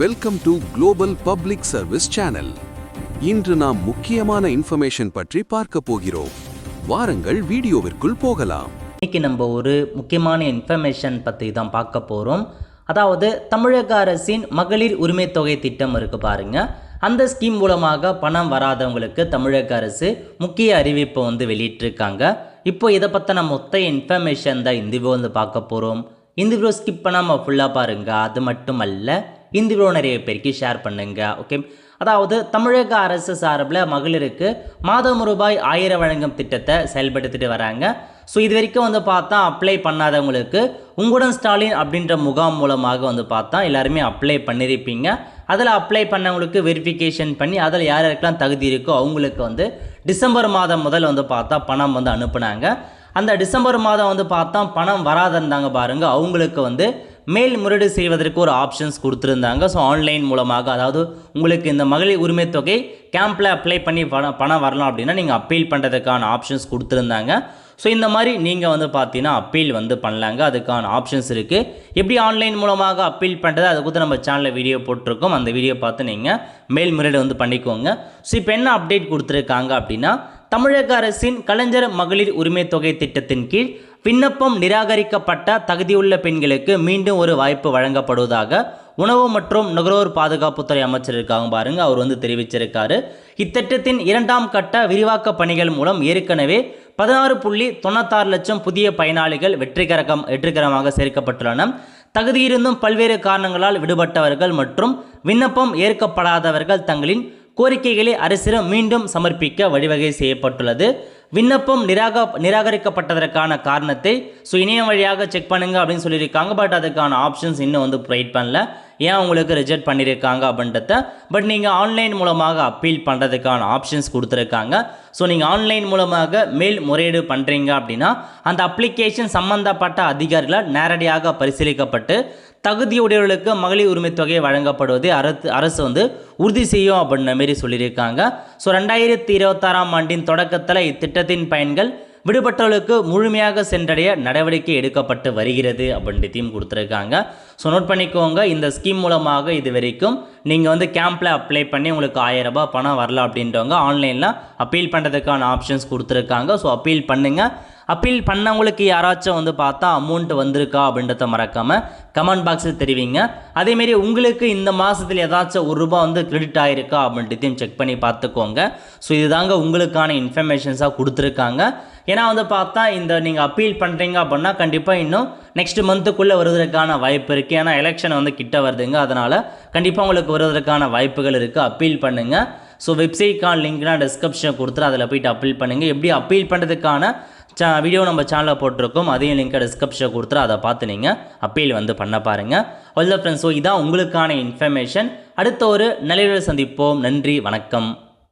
Welcome to global public service channel இன்று நாம் முக்கியமான இன்ஃபர்மேஷன் பற்றி பார்க்க போகிறோம். வாரங்கள் வீடியோவிற்குள் போகலாம். இன்னைக்கு நம்ம ஒரு முக்கியமான இன்ஃபர்மேஷன் பற்றி தான் பார்க்க போகிறோம் அதாவது தமிழக அரசின் மகளிர் உரிமை தொகை திட்டம் இருக்கு பாருங்க. அந்த ஸ்கீம் மூலமாக பணம் வராதவங்களுக்கு தமிழக அரசு முக்கிய அறிவிப்பை வந்து வெளியிட்டிருக்காங்க. இப்போ இதை பற்றின மொத்த இன்ஃபர்மேஷன் தான் இந்த வந்து பார்க்க போகிறோம் இந்த வீடியோ ஸ்கிப் பண்ணாமல் ஃபுல்லாக பாருங்கள் அது மட்டும் அல்ல இந்த வீடியோ நிறைய பேருக்கு ஷேர் பண்ணுங்க ஓகே அதாவது தமிழக அரசு சார்பில் மகளிருக்கு மாதம் ரூபாய் ஆயிரம் வழங்கும் திட்டத்தை செயல்படுத்திட்டு வராங்க. ஸோ இது வரைக்கும் வந்து பார்த்தா அப்ளை பண்ணாதவங்களுக்கு உங்களுடன் ஸ்டாலின் அப்படின்ற முகாம் மூலமாக வந்து பார்த்தா எல்லாருமே அப்ளை பண்ணியிருப்பீங்க அதில் அப்ளை பண்ணவங்களுக்கு வெரிஃபிகேஷன் பண்ணி அதில் யார் யாருக்கெல்லாம் தகுதி இருக்கோ அவங்களுக்கு வந்து டிசம்பர் மாதம் முதல் வந்து பார்த்தா பணம் வந்து அனுப்புனாங்க. அந்த டிசம்பர் மாதம் வந்து பார்த்தா பணம் வராதிருந்தாங்க பாருங்கள் அவங்களுக்கு வந்து மேல்முறையீடு செய்வதற்கு ஒரு ஆப்ஷன்ஸ் கொடுத்துருந்தாங்க. ஸோ ஆன்லைன் மூலமாக அதாவது உங்களுக்கு இந்த மகளிர் உரிமை தொகை கேம்பில் அப்ளை பண்ணி பணம் பணம் வரலாம் அப்படின்னா நீங்கள் அப்பீல் பண்ணுறதுக்கான ஆப்ஷன்ஸ் கொடுத்துருந்தாங்க. ஸோ இந்த மாதிரி நீங்கள் வந்து பார்த்தீங்கன்னா அப்பீல் வந்து பண்ணலாங்க. அதுக்கான ஆப்ஷன்ஸ் இருக்குது எப்படி ஆன்லைன் மூலமாக அப்பீல் பண்ணுறது அது கூட நம்ம சேனலில் வீடியோ போட்டிருக்கோம். அந்த வீடியோ பார்த்து நீங்கள் மேல்முறையீடு வந்து பண்ணிக்கோங்க. ஸோ இப்போ என்ன அப்டேட் கொடுத்துருக்காங்க அப்படின்னா தமிழக அரசின் கலைஞர் மகளிர் உரிமை தொகை திட்டத்தின் கீழ் விண்ணப்பம் நிராகரிக்கப்பட்ட தகுதியுள்ள பெண்களுக்கு மீண்டும் ஒரு வாய்ப்பு வழங்கப்படுவதாக உணவு மற்றும் நுகர்வோர் பாதுகாப்புத்துறை அமைச்சர் இருக்காங்க பாருங்க அவர் வந்து தெரிவிச்சிருக்காரு. இத்திட்டத்தின் இரண்டாம் கட்ட விரிவாக்க பணிகள் மூலம் ஏற்கனவே பதினாறு புள்ளி தொண்ணூத்தாறு லட்சம் புதிய பயனாளிகள் வெற்றிகரகம் வெற்றிகரமாக சேர்க்கப்பட்டுள்ளன. தகுதியிருந்தும் பல்வேறு காரணங்களால் விடுபட்டவர்கள் மற்றும் விண்ணப்பம் ஏற்கப்படாதவர்கள் தங்களின் கோரிக்கைகளை அரசிடம் மீண்டும் சமர்ப்பிக்க வழிவகை செய்யப்பட்டுள்ளது. விண்ணப்பம் நிராக நிராகரிக்கப்பட்டதற்கான காரணத்தை ஸோ இணையம் வழியாக செக் பண்ணுங்க அப்படின்னு சொல்லியிருக்காங்க. பட் அதுக்கான ஆப்ஷன்ஸ் இன்னும் வந்து ப்ரொவைட் பண்ணல. ஏன் உங்களுக்கு ரிஜெக்ட் பண்ணியிருக்காங்க அப்படின்றத? பட் நீங்கள் ஆன்லைன் மூலமாக அப்பீல் பண்ணுறதுக்கான ஆப்ஷன்ஸ் கொடுத்துருக்காங்க. ஸோ நீங்கள் ஆன்லைன் மூலமாக மேல் முறையீடு பண்ணுறீங்க அப்படின்னா அந்த அப்ளிகேஷன் சம்பந்தப்பட்ட அதிகாரிகளால் நேரடியாக பரிசீலிக்கப்பட்டு தகுதியுடையவர்களுக்கு மகளிர் உரிமை தொகை வழங்கப்படுவதை அரசு அரசு வந்து உறுதி செய்யும் அப்படின்ற மாரி சொல்லியிருக்காங்க. ஸோ ரெண்டாயிரத்தி இருபத்தாறாம் ஆண்டின் தொடக்கத்தில் இத்திட்டத்தின் பயன்கள் விடுபட்டவர்களுக்கு முழுமையாக சென்றடைய நடவடிக்கை எடுக்கப்பட்டு வருகிறது அப்படின்றதையும் கொடுத்துருக்காங்க. ஸோ நோட் பண்ணிக்கோங்க இந்த ஸ்கீம் மூலமாக இது வரைக்கும் நீங்கள் வந்து கேம்பில் அப்ளை பண்ணி உங்களுக்கு ஆயிரம் ரூபாய் பணம் வரல அப்படின்றவங்க ஆன்லைனில் அப்பீல் பண்ணுறதுக்கான ஆப்ஷன்ஸ் கொடுத்துருக்காங்க. ஸோ அப்பீல் பண்ணுங்கள் அப்பீல் பண்ணவங்களுக்கு யாராச்சும் வந்து பார்த்தா அமௌண்ட் வந்திருக்கா அப்படின்றத மறக்காமல் கமெண்ட் பாக்ஸில் தெரிவிங்க. அதேமாரி உங்களுக்கு இந்த மாதத்தில் ஏதாச்சும் ஒரு ரூபா வந்து கிரெடிட் ஆகிருக்கா அப்படின்றதையும் செக் பண்ணி பார்த்துக்கோங்க. ஸோ இதுதாங்க உங்களுக்கான இன்ஃபர்மேஷன்ஸாக கொடுத்துருக்காங்க. ஏன்னா வந்து பார்த்தா இந்த நீங்கள் அப்பீல் பண்ணுறீங்க அப்படின்னா கண்டிப்பாக இன்னும் நெக்ஸ்ட் மந்த்துக்குள்ளே வருவதற்கான வாய்ப்பு இருக்குது ஏன்னா எலெக்ஷன் வந்து கிட்ட வருதுங்க. அதனால் கண்டிப்பாக உங்களுக்கு வருவதற்கான வாய்ப்புகள் இருக்குது அப்பீல் பண்ணுங்கள் ஸோ வெப்சைட்கான லிங்க்லாம் டிஸ்கிரிப்ஷன் கொடுத்துரு அதில் போயிட்டு அப்பீல் பண்ணுங்கள் எப்படி அப்பீல் பண்ணுறதுக்கான சா வீடியோ நம்ம சேனலில் போட்டிருக்கோம். அதையும் லிங்க்கை டிஸ்கிரிப்ஷன் கொடுத்துரு. அதை பார்த்து நீங்கள் அப்பீல் வந்து பண்ண பாருங்கள் ஒல்ல ஃப்ரெண்ட்ஸ் ஸோ இதான் உங்களுக்கான இன்ஃபர்மேஷன் அடுத்த ஒரு நிலையில் சந்திப்போம். நன்றி வணக்கம்.